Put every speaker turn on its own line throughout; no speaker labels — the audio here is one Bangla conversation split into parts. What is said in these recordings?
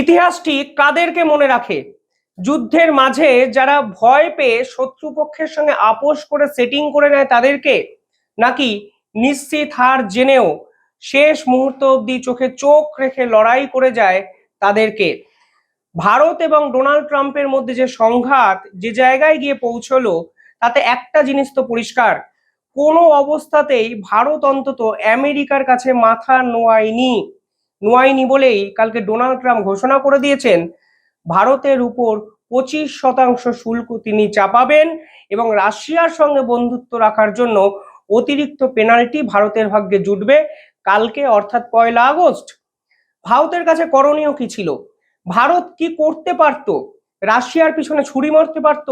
ইতিহাসটি কাদেরকে মনে রাখে? যুদ্ধের মাঝে যারা ভয় পেয়ে শত্রুপক্ষের সঙ্গে আপোষ করে সেটিং করে নেয় তাদেরকে? নাকি নিশ্চিত হার জেনেও শেষ মুহূর্ত অবধি চোখে চোখ রেখে লড়াই করে যায় তাদেরকে? ভারত এবং ডোনাল্ড ট্রাম্পের মধ্যে যে সংঘাত যে জায়গায় গিয়ে পৌঁছলো, তাতে একটা জিনিস তো পরিষ্কার। কোনো অবস্থাতেই ভারত অন্তত আমেরিকার কাছে মাথা নোয়ায়নি। নোয়ায়নি বলেই কালকে ডোনাল্ড ট্রাম্প ঘোষণা করে দিয়েছেন, ভারতের উপর পঁচিশ শতাংশ শুল্ক তিনি চাপাবেন এবং রাশিয়ার সঙ্গে বন্ধুত্ব রাখার জন্য অতিরিক্ত পেনাল্টি ভারতের ভাগ্যে জুটবে কালকে, অর্থাৎ পয়লা আগস্ট। ভারতের কাছে করণীয় কি ছিল? ভারত কি করতে পারত? রাশিয়ার পিছনে ছুরি মারতে পারত?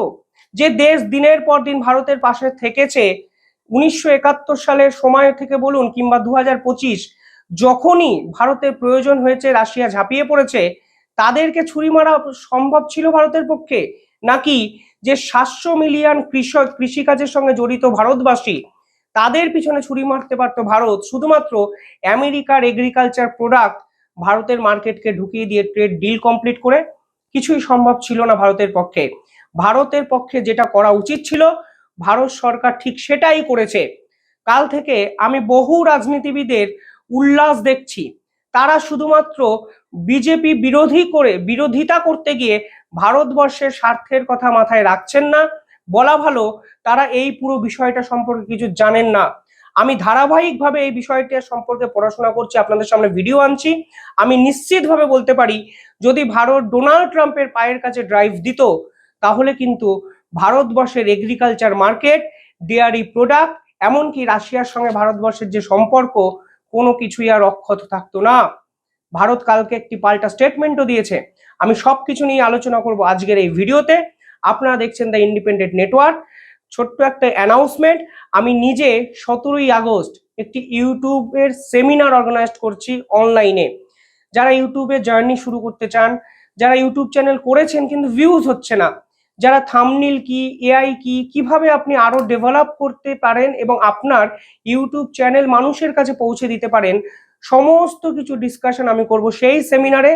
যে দেশ দিনের পর দিন ভারতের পাশে থেকেছে, উনিশশো একাত্তর সালের সময় থেকে বলুন কিংবা দু পঁচিশ যখনই ভারতের প্রয়োজন হয়েছে রাশিয়া ঝাঁপিয়ে পড়েছে, তাদেরকে ছুরি মারা সম্ভব ছিল ভারতের পক্ষে? নাকি যে সাতশো মিলিয়ন কৃষক কৃষিকাজের সঙ্গে জড়িত ভারতবাসী, তাদের পিছনে ছুরি মারতে পারতো ভারত? শুধুমাত্র আমেরিকার এগ্রিকালচার প্রোডাক্ট ভারতের মার্কেটকে ঢুকিয়ে দিয়ে ট্রেড ডিল কমপ্লিট করে কিছুই সম্ভব ছিল না ভারতের পক্ষে। ভারতের পক্ষে যেটা করা উচিত ছিল, ভারত সরকার ঠিক সেটাই করেছে। কাল থেকে আমি বহু রাজনীতিবিদের উল্লাস দেখছি। তারা শুধুমাত্র বিজেপি বিরোধী করে, বিরোধিতা করতে গিয়ে ভারতবর্ষের স্বার্থের কথা মাথায় রাখছেন না। বলা ভালো, তারা এই পুরো বিষয়টা সম্পর্কে কিছু জানেন না। আমি ধারাবাহিকভাবে এই বিষয়টা সম্পর্কে পড়াশোনা করছি, আপনাদের সামনে ভিডিও আনছি। আমি নিশ্চিতভাবে বলতে পারি, যদি ভারত ডোনাল্ড ট্রাম্পের পায়ের কাছে ড্রাইভ দিত, তাহলে কিন্তু ভারতবর্ষের এগ্রিকালচার মার্কেট ডেয়ারি প্রোডাক্ট এমনকি রাশিয়ার সঙ্গে ভারতবর্ষের যে সম্পর্ক কোনো কিছুই আর অক্ষত থাকতো না। ভারত কালকে একটি পাল্টা স্টেটমেন্টও দিয়েছে। আমি সব কিছু নিয়ে আলোচনা করব আজকের এই ভিডিওতে। আপনারা দেখছেন দ্য ইন্ডিপেন্ডেন্ট নেটওয়ার্ক ছোট্ট একটা অ্যানাউন্সমেন্ট আমি নিজে সতেরোই আগস্ট একটি ইউটিউবের সেমিনার অর্গানাইজ করছি অনলাইনে যারা ইউটিউবে জার্নি শুরু করতে চান, যারা ইউটিউব চ্যানেল করেছেন কিন্তু ভিউজ হচ্ছে না যারা থামনিল কি এআই কি, কীভাবে আপনি আরও ডেভেলপ করতে পারেন এবং আপনার ইউটিউব চ্যানেল মানুষের কাছে পৌঁছে দিতে পারেন, সমস্ত কিছু ডিসকাশন আমি করব সেই সেমিনারে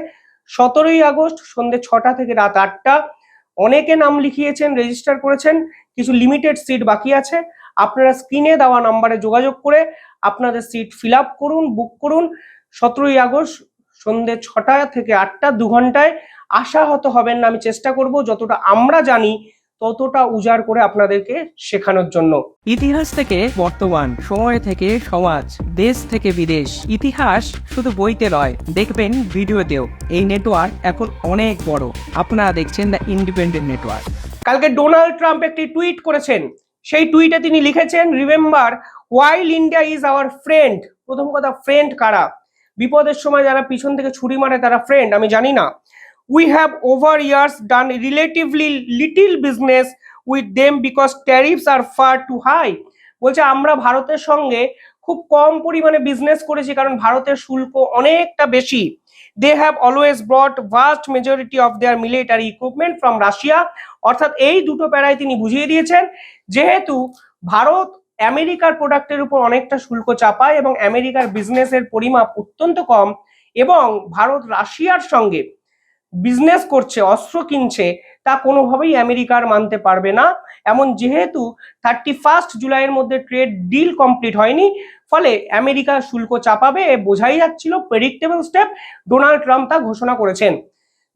সতেরোই আগস্ট সন্ধ্যে ছটা থেকে রাত আটটা, অনেকে নাম লিখিয়েছেন রেজিস্টার করেছেন, কিছু লিমিটেড সিট বাকি আছে। আপনারা স্ক্রিনে দেওয়া নাম্বারে যোগাযোগ করে আপনাদের সিট ফিল করুন বুক করুন। সতেরোই আগস্ট সন্ধ্যে ছটা থেকে আটটা দু ঘন্টায় আশাহত হবেন না আমি চেষ্টা করব যতটা আমরা জানি ততটা উজাড় করে আপনাদেরকে শেখানোর জন্য।
ইতিহাস থেকে বর্তমান সময় থেকে সমাজ দেশ থেকে বিদেশ। ইতিহাস শুধু বইতে নয় দেখবেন ভিডিওতেও। এই নেটওয়ার্ক এখন অনেক বড়। আপনারা দেখছেন দ্য ইন্ডিপেন্ডেন্ট নেটওয়ার্ক
কালকে ডোনাল্ড ট্রাম্প একটি টুইট করেছেন। সেই টুইটে তিনি লিখেছেন remember while India is our friend প্রথম কথা ফ্রেন্ড কারা? বিপদের সময় যারা পিছন থেকে ছুরি মারে তারা ফ্রেন্ড আমি জানি না। We have over years done relatively little business with them because tariffs are far too high বলছে, আমরা ভারতের সঙ্গে খুব কম পরিমাণে বিজনেস করেছি কারণ ভারতের শুল্ক অনেকটা বেশি। They have always brought vast majority of their military equipment from Russia অর্থাৎ এই দুটো প্যারায় তিনি বুঝিয়ে দিয়েছেন, যেহেতু ভারত আমেরিকার প্রোডাক্টের উপর অনেকটা শুল্ক চাপায় এবং আমেরিকার বিজনেসের পরিমাপ অত্যন্ত কম এবং ভারত রাশিয়ার সঙ্গে বিজনেস করছে, অস্ত্র কিনছে, তা কোনোভাবেই আমেরিকার মানতে পারবে না। এমন যেহেতু থার্টি ফার্স্ট জুলাইয়ের মধ্যে ট্রেড ডিল কমপ্লিট হয়নি, ফলে আমেরিকা শুল্ক চাপাবে এ বোঝাই যাচ্ছিল প্রেডিক্টেবল স্টেপ ডোনাল্ড ট্রাম্প তা ঘোষণা করেছেন।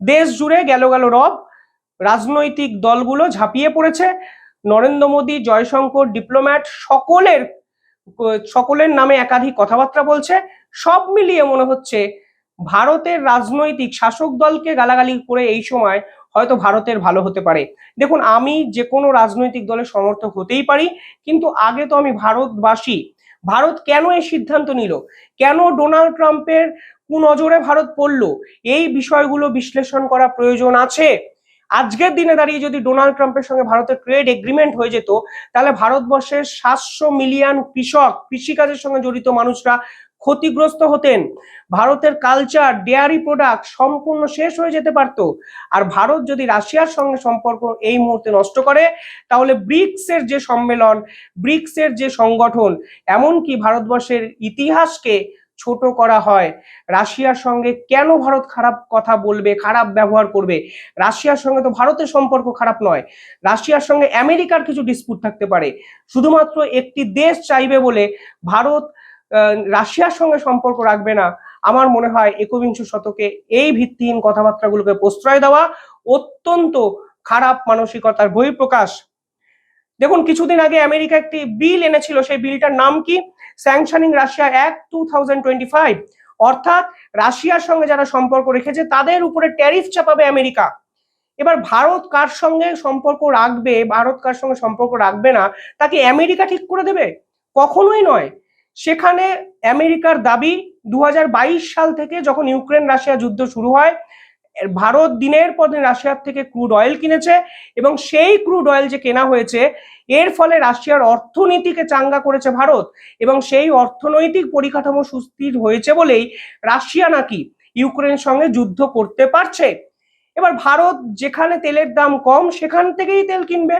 দেশ জুড়ে গেল গেল রব, রাজনৈতিক দলগুলো ঝাঁপিয়ে পড়েছে। নরেন্দ্র মোদী, জয়শঙ্কর, ডিপ্লোম্যাট সকলের সকলের নামে একাধিক কথাবার্তা বলছে। সব মিলিয়ে মনে হচ্ছে ভারতের রাজনৈতিক শাসক দলকে গালাগালি করে এই সময় হয়তো ভারতের ভালো হতে পারে। দেখুন, আমি যে কোনো রাজনৈতিক দলের সমর্থক হতেই পারি, কিন্তু আগে তো আমি ভারতবাসী। ভারত কেন এই সিদ্ধান্ত নিল? কেন ডোনাল্ড ট্রাম্পের কুনজরে ভারত পড়ল? এই বিষয়গুলো বিশ্লেষণ করা প্রয়োজন আছে। আজকের দিনে দাঁড়িয়ে যদি ডোনাল্ড ট্রাম্পের সঙ্গে ভারতের ট্রেড এগ্রিমেন্ট হয়ে যেত, তাহলে ভারতবর্ষের সাতশো মিলিয়ন কৃষক, কৃষিকাজের সঙ্গে জড়িত মানুষরা ক্ষতিগ্রস্ত হতেন। ভারতের কালচার ডেয়ারি প্রোডাক্ট সম্পূর্ণ শেষ হয়ে যেতে পারত। আর ভারত যদি রাশিয়ার সঙ্গে সম্পর্ক এই মুহূর্তে নষ্ট করে, তাহলে ব্রিক্সের যে সম্মেলন, ব্রিক্সের যে সংগঠন, এমনকি ভারতবর্ষের ইতিহাসকে ছোট করা হয়। রাশিয়ার সঙ্গে কেন ভারত খারাপ কথা বলবে, খারাপ ব্যবহার করবে? রাশিয়ার সঙ্গে তো ভারতের সম্পর্ক খারাপ নয়। রাশিয়ার সঙ্গে আমেরিকার কিছু ডিসপুট থাকতে পারে। শুধুমাত্র একটি দেশ চাইবে বলে ভারত রাশিয়ার সঙ্গে সম্পর্ক রাখবে না। আমার মনে হয় একবিংশ শতকে এই ভিত্তিহীন কথাবার্তাগুলোকে প্রশ্রয় দেওয়া অত্যন্ত খারাপ মানসিকতার বহিঃপ্রকাশ। দেখুন, কিছুদিন আগে আমেরিকা একটি বিল এনেছিল, সেই বিলটার নাম কি? Sanctioning Russia act two thousand twenty five অর্থাৎ রাশিয়ার সঙ্গে যারা সম্পর্ক রেখেছে, তাদের উপরে ট্যারিফ চাপাবে আমেরিকা। এবার ভারত কার সঙ্গে সম্পর্ক রাখবে, ভারত কার সঙ্গে সম্পর্ক রাখবে না, তাকে আমেরিকা ঠিক করে দেবে? কখনোই নয়। সেখানে আমেরিকার দাবি দু হাজার বাইশ সাল থেকে যখন ইউক্রেন রাশিয়া যুদ্ধ শুরু হয় ভারত দিনের পর দিন রাশিয়ার থেকে ক্রুড অয়েল কিনেছে এবং সেই ক্রুড অয়েল যে কেনা হয়েছে, এর ফলে রাশিয়ার অর্থনীতিকে চাঙ্গা করেছে ভারত এবং সেই অর্থনৈতিক পরিকাঠামো সুস্থির হয়েছে বলেই রাশিয়া নাকি ইউক্রেনের সঙ্গে যুদ্ধ করতে পারছে। এবার ভারত যেখানে তেলের দাম কম, সেখান থেকেই তেল কিনবে।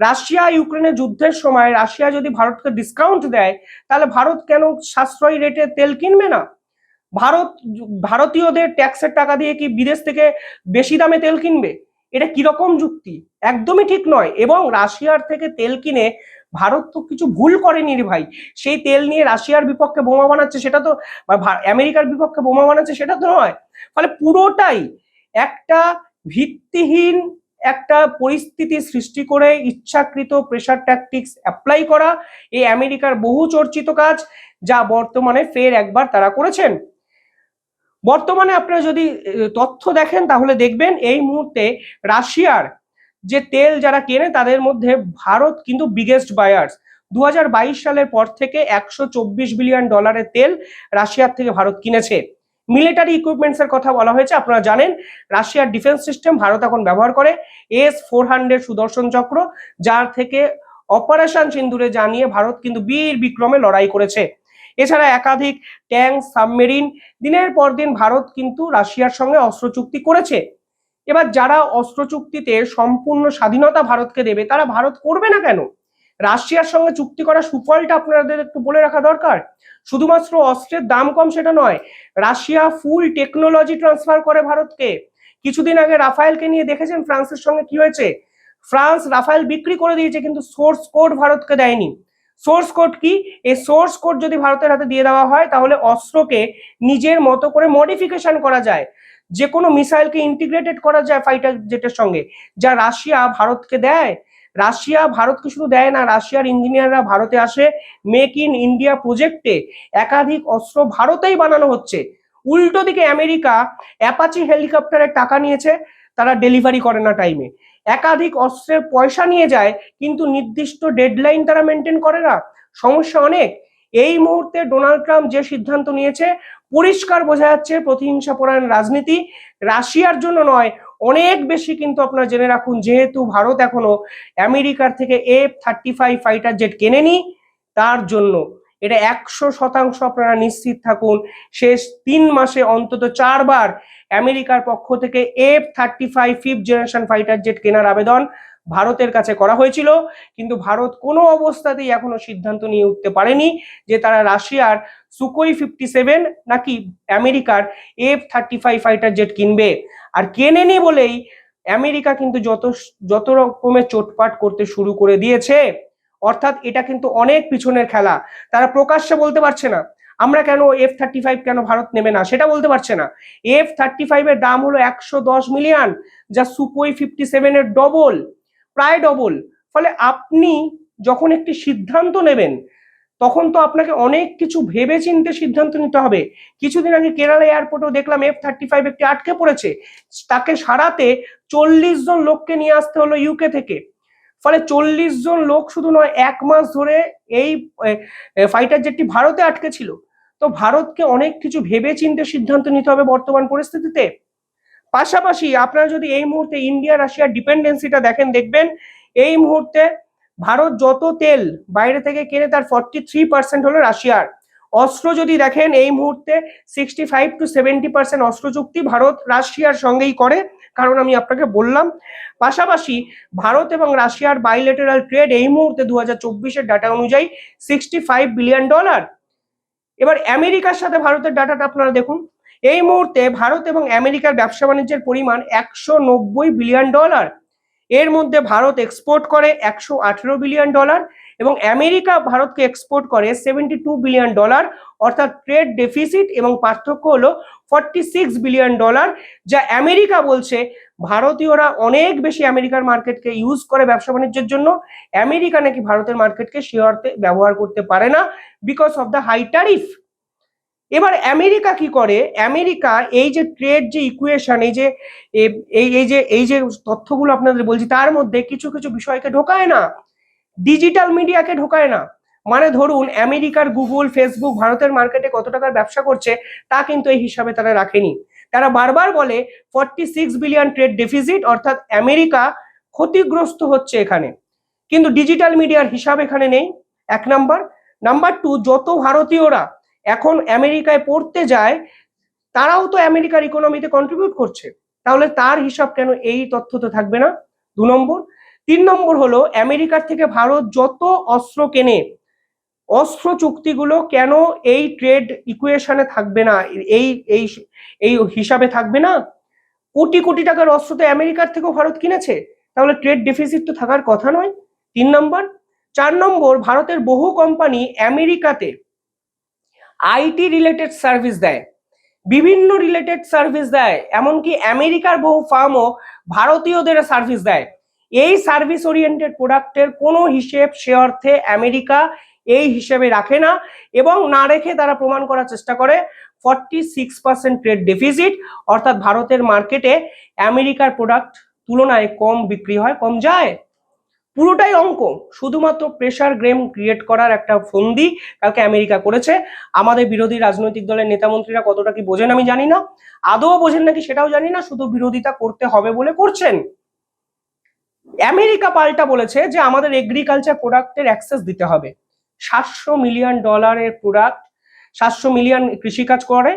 রাশিয়া ইউক্রেনের যুদ্ধের সময় রাশিয়া যদি ভারতকে ডিসকাউন্ট দেয়, তাহলে ভারত কেন সাশ্রয়ী রেটে তেল কিনবে না? ভারত, ভারতীয়দের ট্যাক্সের টাকা দিয়ে কি বিদেশ থেকে বেশি দামে তেল কিনবে? এটা কীরকম যুক্তি? একদমই ঠিক নয়। এবং রাশিয়ার থেকে তেল কিনে ভারত তো কিছু ভুল করেনি রে ভাই। সেই তেল নিয়ে রাশিয়ার বিপক্ষে বোমা বানাচ্ছে সেটা তো আমেরিকার বিপক্ষে বোমা বানাচ্ছে সেটা তো নয়। ফলে পুরোটাই একটা ভিত্তিহীন একটা পরিস্থিতি সৃষ্টি করে ইচ্ছাকৃত প্রেশার ট্যাকটিক্স অ্যাপ্লাই করা এই আমেরিকার বহু চর্চিত কাজ যা বর্তমানে ফের একবার তারা করেছেন। বর্তমানে আপনারা যদি তথ্য দেখেন তাহলে দেখবেন এই মুহূর্তে রাশিয়ার যে তেল যারা কেনে তাদের মধ্যে ভারত কিন্তু বিগেস্ট বায়ার্স দু হাজার বাইশ সালের পর থেকে একশো চব্বিশ বিলিয়ন ডলারের তেল রাশিয়ার থেকে ভারত কিনেছে। মিলিটারি ইকুইপমেন্টস এর কথা বলা হয়েছে। আপনারা জানেন, রাশিয়ার ডিফেন্স সিস্টেম ভারত এখন ব্যবহার করে এস ফোর হান্ড্রেড সুদর্শন চক্র, যার থেকে অপারেশন সিন্দুরে জানিয়ে ভারত কিন্তু বীর বিক্রমে লড়াই করেছে। এছাড়া একাধিক ট্যাঙ্ক সাবমেরিন দিনের পর দিন ভারত কিন্তু রাশিয়ার সঙ্গে অস্ত্র চুক্তি করেছে। এবার যারা অস্ত্র চুক্তিতে সম্পূর্ণ স্বাধীনতা ভারতকে দেবে, তারা ভারত করবে না কেন? রাশিয়ার সঙ্গে চুক্তি করা সুফলটা আপনাদের একটু বলে রাখা দরকার। শুধুমাত্র অস্ত্রের দাম কম সেটা নয়, রাশিয়া ফুল টেকনোলজি ট্রান্সফার করে ভারতকে। কিছুদিন আগে রাফায়েলকে নিয়ে দেখেছেন ফ্রান্সের সঙ্গে কি হয়েছে? ফ্রান্স রাফায়েল বিক্রি করে দিয়েছে, কিন্তু সোর্স কোড ভারতকে দেয়নি। সোর্স কোড কি? এই সোর্স কোড যদি ভারতের হাতে দিয়ে দেওয়া হয়, তাহলে অস্ত্রকে নিজের মতো করে মডিফিকেশন করা যায়। যে কোনো মিসাইলকে ইন্টিগ্রেটেড করা যায় ফাইটার জেটের সঙ্গে, যা রাশিয়া ভারতকে দেয়। রাশিয়া ভারতকে শুধু দেয় না, রাশিয়ার ইঞ্জিনিয়াররা ভারতে আসে। মেক ইন ইন্ডিয়া প্রজেক্টে একাধিক অস্ত্র ভারতেই বানানো হচ্ছে। উল্টো দিকে আমেরিকা অ্যাপাচি হেলিকপ্টারের টাকা নিয়েছে, তারা ডেলিভারি করে না টাইমে। একাধিক অস্ত্রের পয়সা নিয়ে যায়, কিন্তু নির্দিষ্ট ডেডলাইন তারা মেনটেন করে না। সমস্যা অনেক। এই মুহূর্তে ডোনাল্ড ট্রাম্প যে সিদ্ধান্ত নিয়েছে, পরিষ্কার বোঝা যাচ্ছে প্রতিহিংসা পরায়ণ রাজনীতি। রাশিয়ার জন্য নয় অনেক বেশি কিন্তু আপনারা জেনে রাখুন, যেহেতু ভারত এখনও আমেরিকার থেকে F thirty five fighter jet কেনেনি, তার জন্য এটা একশো শতাংশ আপনারা নিশ্চিত থাকুন, শেষ তিন মাসে অন্তত চারবার আমেরিকার পক্ষ থেকে F thirty five fifth generation fighter jet কেনার আবেদন ভারতের কাছে করা হয়েছিল, কিন্তু ভারত কোনো অবস্থাতেই এখনও সিদ্ধান্ত নিয়ে উঠতে পারেনি যে তারা রাশিয়ার সুকোই ফিফটি সেভেন নাকি আমেরিকার F thirty five fighter jet কিনবে। আর কেনেনি বলেই আমেরিকা কিন্তু যত যত রকমের চোটপাট করতে শুরু করে দিয়েছে, অর্থাৎ এটা কিন্তু অনেক পিছনের খেলা। তারা প্রকাশ্যে বলতে পারছে না, আমরা কেন এফ থার্টি ফাইভ কেন ভারত নেবে না, সেটা বলতে পারছে না। এফ থার্টি ফাইভ এর দাম হলো একশো দশ মিলিয়ন, যা সুপোই ফিফটি সেভেন এর ডবল প্রায় ডবল ফলে আপনি যখন একটি সিদ্ধান্ত নেবেন তখন তো আপনাকে অনেক কিছু ভেবে চিন্তে সিদ্ধান্ত নিতে হবে। কিছুদিন আগে কেরালা এয়ারপোর্টেও দেখলাম এফ থার্টি ফাইভ একটি আটকে পড়েছে। তাকে সারাতে চল্লিশ জন লোককে নিয়ে আসতে হলো ইউকে থেকে। ফলে চল্লিশ জন লোক শুধু নয়, এক মাস ধরে এই ফাইটার জেটটি ভারতে আটকে ছিল। তো ভারতকে অনেক কিছু ভেবে চিন্তে সিদ্ধান্ত নিতে হবে বর্তমান পরিস্থিতিতে। পাশাপাশি আপনারা যদি এই মুহূর্তে ইন্ডিয়া রাশিয়ার ডিপেন্ডেন্সিটা দেখেন, দেখবেন এই মুহূর্তে ভারত যত তেল বাইরে থেকে কেনে তার ফর্টি থ্রি পার্সেন্ট হলো রাশিয়ার। অস্ত্র যদি দেখেন, এই মুহূর্তে sixty five to seventy percent অস্ত্র চুক্তি ভারত রাশিয়ার সঙ্গেই করে, কারণ আমি আপনাকে বললাম। পাশাপাশি ভারত এবং রাশিয়ার বাইলেটারাল ট্রেড এই মুহূর্তে দু হাজার চব্বিশের ডাটা অনুযায়ী সিক্সটি ফাইভ বিলিয়ন ডলার এবার আমেরিকার সাথে ভারতের ডাটাটা আপনারা দেখুন। এই মুহূর্তে ভারত এবং আমেরিকার ব্যবসা বাণিজ্যের পরিমাণ একশো নব্বই বিলিয়ন ডলার এর মধ্যে ভারত এক্সপোর্ট করে একশো আঠেরো বিলিয়ন ডলার এবং আমেরিকা ভারতকে এক্সপোর্ট করে সেভেন্টি টু বিলিয়ন ডলার অর্থাৎ ট্রেড ডেফিসিট এবং পার্থক্য হলো ফর্টি সিক্স বিলিয়ন ডলার যা আমেরিকা বলছে ভারতীয়রা অনেক বেশি আমেরিকার মার্কেটকে ইউজ করে ব্যবসা বাণিজ্যের জন্য। আমেরিকা নাকি ভারতের মার্কেটকে সে অর্থে ব্যবহার করতে পারে না because of the high tariff এবার আমেরিকা কি করে? আমেরিকা এই যে ট্রেড যে ইকুয়েশন এই যে এই এই যে এই যে তথ্যগুলো আপনাদের বলছি, তার মধ্যে কিছু কিছু বিষয়কে ঢোকায় না। ডিজিটাল মিডিয়াকে ঢোকায় না। মানে ধরুন, আমেরিকার গুগল ফেসবুক ভারতের মার্কেটে কত টাকার ব্যবসা করছে, তা কিন্তু এই হিসাবে তারা রাখেনি। তারা বারবার বলে forty six billion trade deficit অর্থাৎ আমেরিকা ক্ষতিগ্রস্ত হচ্ছে এখানে। কিন্তু ডিজিটাল মিডিয়ার হিসাব এখানে নেই। এক নাম্বার নাম্বার টু যত ভারতীয়রা এখন আমেরিকায় পড়তে যায়, তারাও তো আমেরিকার ইকোনমিতে কন্ট্রিবিউট করছে। তাহলে তার হিসাব কেন এই তথ্য তো থাকবে না? দু নম্বর। তিন নম্বর হলো, আমেরিকার থেকে ভারত যত অস্ত্র কেনে, অস্ত্র চুক্তিগুলো কেন এই ট্রেড ইকুয়েশনে থাকবে না? এই এই এই হিসাবে থাকবে না? কোটি কোটি টাকার অস্ত্র তো আমেরিকার থেকেও ভারত কিনেছে। তাহলে ট্রেড ডেফিসিট তো থাকার কথা নয়। তিন নম্বর। চার নম্বর, ভারতের বহু কোম্পানি আমেরিকাতে আইটি রিলেটেড সার্ভিস দেয়। বিভিন্ন রিলেটেড সার্ভিস দেয়, এমনকি আমেরিকার বহু ফার্মও ভারতীয়দের সার্ভিস দেয়। এই সার্ভিস ওরিয়েন্টেড প্রোডাক্টের কোনো হিসেব সে অর্থে আমেরিকা এই হিসেবে রাখে না এবং না রেখে তারা প্রমাণ করার চেষ্টা করে। Forty six percent trade deficit অর্থাৎ ভারতের মার্কেটে আমেরিকার প্রোডাক্ট তুলনায় কম বিক্রি হয়, কম যায়। পুরোটাই অঙ্ক, শুধুমাত্র প্রেশার গ্রেম ক্রিয়েট করার একটা ফন্দি কালকে আমেরিকা করেছে। আমাদের বিরোধী রাজনৈতিক দলের নেতা মন্ত্রীরা কতটা কি বোঝেন আমি জানি না। আদৌ বোঝেন নাকি সেটাও জানি না, শুধু বিরোধিতা করতে হবে বলে করছেন। আমেরিকা পাল্টা বলেছে যে আমাদের এগ্রিকালচার প্রোডাক্টের অ্যাক্সেস দিতে হবে। সাতশো মিলিয়ন ডলারের প্রোডাক্ট সাতশো মিলিয়ন কৃষিকাজ করে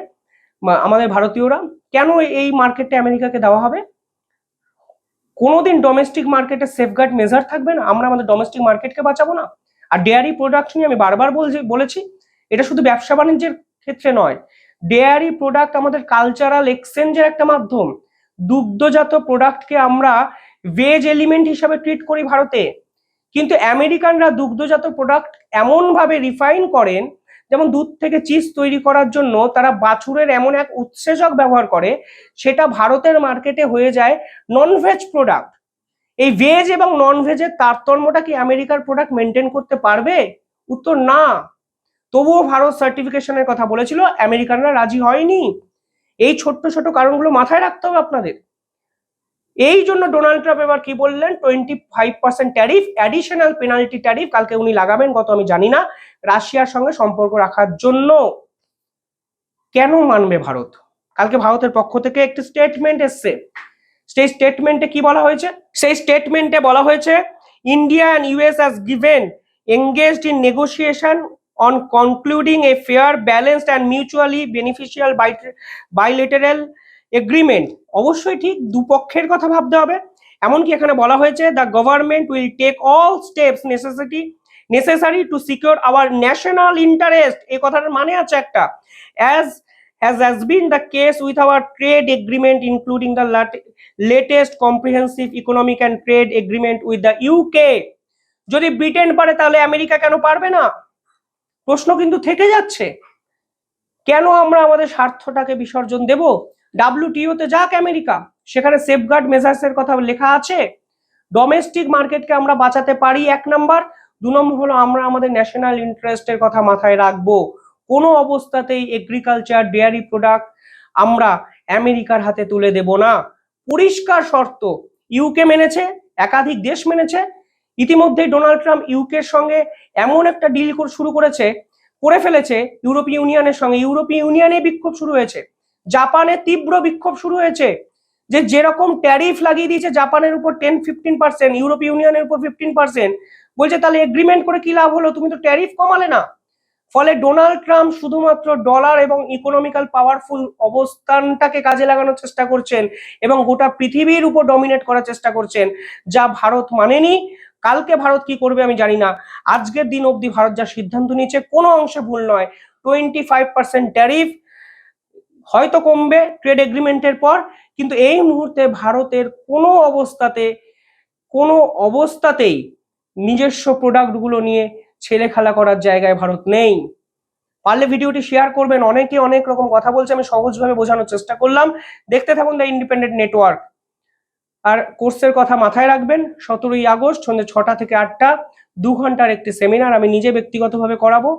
আমাদের ভারতীয়রা। কেন এই মার্কেটটা আমেরিকাকে দেওয়া হবে? কোনোদিন ডোমেস্টিক মার্কেটে সেফগার্ড মেজার থাকবে না। আমরা আমাদের ডোমেস্টিক মার্কেটকে বাঁচাবো না। আর ডেয়ারি প্রোডাক্ট নিয়ে আমি বারবার বলছি, বলেছি, এটা শুধু ব্যবসা বাণিজ্যের ক্ষেত্রে নয়। ডেয়ারি প্রোডাক্ট আমাদের কালচারাল এক্সচেঞ্জের একটা মাধ্যম। দুগ্ধজাত প্রোডাক্টকে আমরা ভেজ এলিমেন্ট হিসাবে ট্রিট করি ভারতে। কিন্তু আমেরিকানরা দুগ্ধজাত প্রোডাক্ট এমনভাবে রিফাইন করেন যেমন দুধ থেকে চিজ তৈরি করার জন্য তারা বাছুরের এমন এক উৎসেচক ব্যবহার করে, সেটা ভারতের মার্কেটে হয়ে যায় নন ভেজ প্রোডাক্ট এই ভেজ এবং নন ভেজের তারতম্যটা কি আমেরিকার প্রোডাক্ট মেনটেন করতে পারবে? উত্তর না। তবুও ভারত সার্টিফিকেশনের কথা বলেছিল, আমেরিকানরা রাজি হয়নি। এই ছোট্ট ছোট কারণগুলো মাথায় রাখতে হবে আপনাদের। এই জন্য ডোনাল্ড ট্রাম্প এবার কি বললেন? Twenty five percent tariff additional penalty tariff কালকে উনি লাগাবেন কত আমি জানি না রাশিয়ার সঙ্গে সম্পর্ক রাখার জন্য। কেন মানবে ভারত? কালকে ভারতের পক্ষ থেকে একটি স্টেটমেন্ট এসছে। সেই স্টেটমেন্টে কি বলা হয়েছে? সেই স্টেটমেন্টে বলা হয়েছে India and US has given engaged in negotiation on concluding a fair, balanced and mutually beneficial bi- agreement অবশ্যই ঠিক দুপক্ষের কথা ভাবতে হবে। এমনকি এখানে বলা হয়েছে the government will take all steps necessity necessary to secure our national interest এই কথাটার মানে আছে একটা। As has has been the case with our agreement, including the lat- latest comprehensive economic and trade agreement with the UK যদি ব্রিটেন পারে, তাহলে আমেরিকা কেন পারবে না? প্রশ্ন কিন্তু থেকে যাচ্ছে। কেন আমরা আমাদের স্বার্থটাকে বিসর্জন দেব? ডাব্লিউটিও তে যাক আমেরিকা, সেখানে সেফগার্ড মেজার্স এর কথা লেখা আছে। ডোমেস্টিক মার্কেটকে আমরা বাঁচাতে পারি, এক নাম্বার। দু নম্বর হলো আমরা আমাদের ন্যাশনাল ইন্টারেস্টের কথা মাথায় রাখব। কোনো অবস্থাতেই এগ্রিকালচার ডেয়ারি প্রোডাক্ট আমরা আমেরিকার হাতে তুলে দেব না। পরিষ্কার শর্ত ইউকে মেনেছে, একাধিক দেশ মেনেছে। ইতিমধ্যে ডোনাল্ড ট্রাম্প ইউকের সঙ্গে এমন একটা ডিল শুরু করেছে, করে ফেলেছে ইউরোপীয় ইউনিয়নের সঙ্গে। ইউরোপীয় ইউনিয়নে বিক্ষোভ শুরু হয়েছে। জাপানে তীব্র বিক্ষোভ শুরু হয়েছে, যে যেরকম ট্যারিফ লাগিয়ে দিয়েছে জাপানের উপর টেন ফিফটিন পার্সেন্ট ইউরোপীয় ইউনিয়নের উপর ফিফটিন পার্সেন্ট বলছে তাহলে এগ্রিমেন্ট করে কি লাভ হলো? তুমি তো ট্যারিফ কমালে না। ফলে ডোনাল্ড ট্রাম্প শুধুমাত্র ডলার এবং ইকোনমিক্যাল পাওয়ারফুল অবস্থানটাকে কাজে লাগানোর চেষ্টা করছেন এবং গোটা পৃথিবীর উপর ডমিনেট করার চেষ্টা করছেন, যা ভারত মানেনি। কালকে ভারত কি করবে আমি জানি না। আজকের দিন অবধি ভারত যা সিদ্ধান্ত নিয়েছে কোনো অংশে ভুল নয়। টোয়েন্টি ফাইভ পার্সেন্ট ট্যারিফ হয়তো কমবে ট্রেড এগ্রিমেন্টের পর, কিন্তু এই মুহূর্তে ভারতের কোনো অবস্থাতে, কোনো অবস্থাতেই নিজস্ব প্রোডাক্টগুলো নিয়ে ছেলে খেলা করার জায়গায় ভারত নেই। পারলে ভিডিওটি শেয়ার করবেন, অনেকে অনেক রকম কথা বলছে, আমি সহজভাবে বোঝানোর চেষ্টা করলাম। দেখতে থাকুন দ্য ইন্ডিপেন্ডেন্ট নেটওয়ার্ক আর কোর্সের কথা মাথায় রাখবেন, সতেরোই আগস্ট সন্ধ্যে ছটা থেকে আটটা, দু ঘণ্টার একটি সেমিনার আমি নিজে ব্যক্তিগতভাবে করাবো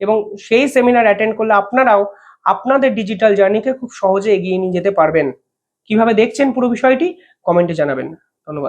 এবং সেই সেমিনার অ্যাটেন্ড করলে আপনারাও আপনাদের ডিজিটাল জার্নিকে খুব সহজে এগিয়ে নিয়ে যেতে পারবেন। কীভাবে দেখছেন পুরো বিষয়টি? কমেন্টে জানাবেন।